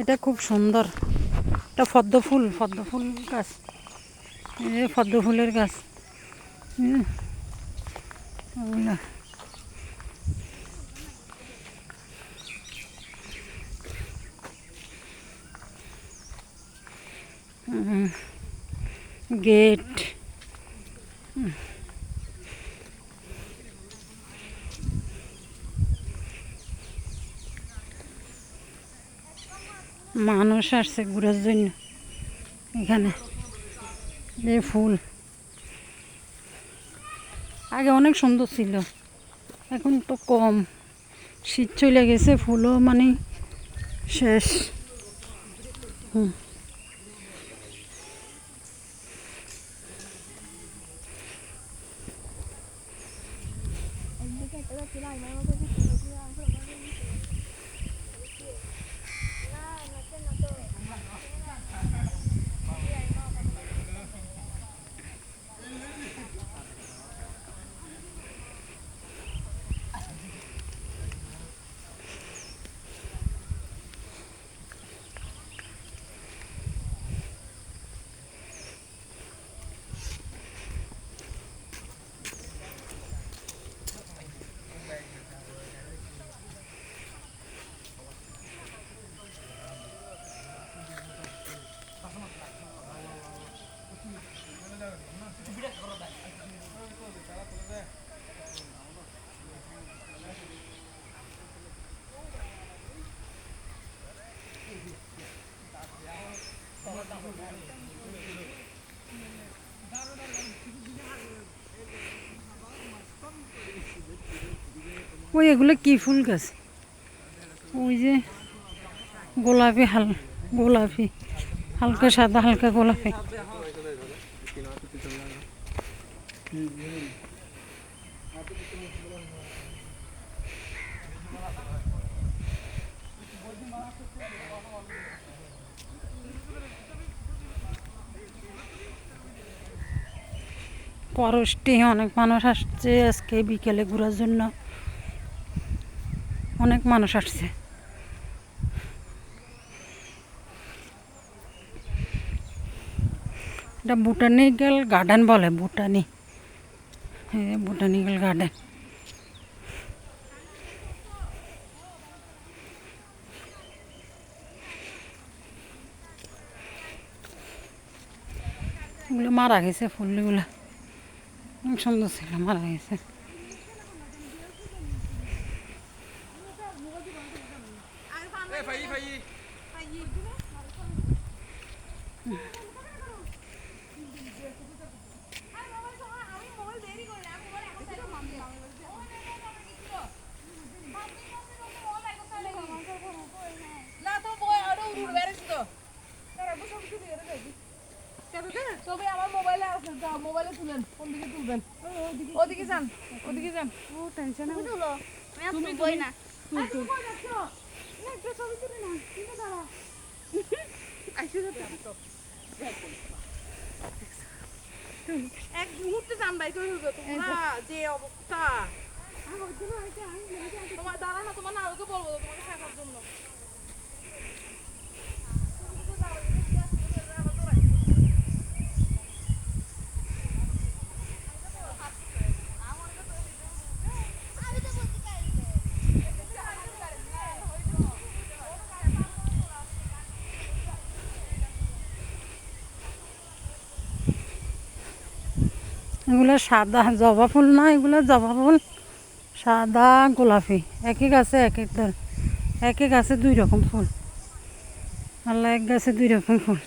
এটা খুব সুন্দর। এটা পদ্ম ফুল পদ্ম ফুল গাছ। এই পদ্ম ফুলের গাছ। গেট। মানুষ আসছে ঘুরার জন্য। এখানে যে ফুল। আগে অনেক সুন্দর ছিল, এখন তো কম। শীত চলে গেছে, ফুলও মানে শেষ। হুম। ওই এগুলো কি ফুল গাছ? ওই যে গোলাপি হাল, গোলাপি, হালকা সাদা, হালকা গোলাপি। পরশটি অনেক মানুষ আসছে আজকে বিকেলে ঘোরার জন্য। অনেক মানুষ আসছে। এটা বোটানিক্যাল গার্ডেন বলে হ্যাঁ বোটানিক্যাল গার্ডেন। এগুলো মারা গেছে ফুলগুলো। সুন্দর ছিল, মারা গেছে। ছবি আমার মোবাইলে আছে মোবাইলে তুলেন কোন দিকে তুলবেন? ওদিকে যান ওদিকে যান। ও টেনশন তুলো। আমি তুলবই না। এক মুহূর্তে যান বাই করে তোমরা যে অবস্থা। তোমার দাঁড়া না তোমার নাড়ুকে বলব তোমাকে থাকার জন্য। এগুলো সাদা জবা ফুল না, এগুলো জবা ফুল। সাদা গোলাপি। একই গাছে এক এক এক এক গাছে দুই রকম ফুল। আল্লাহ এক গাছে দুই রকম ফুল।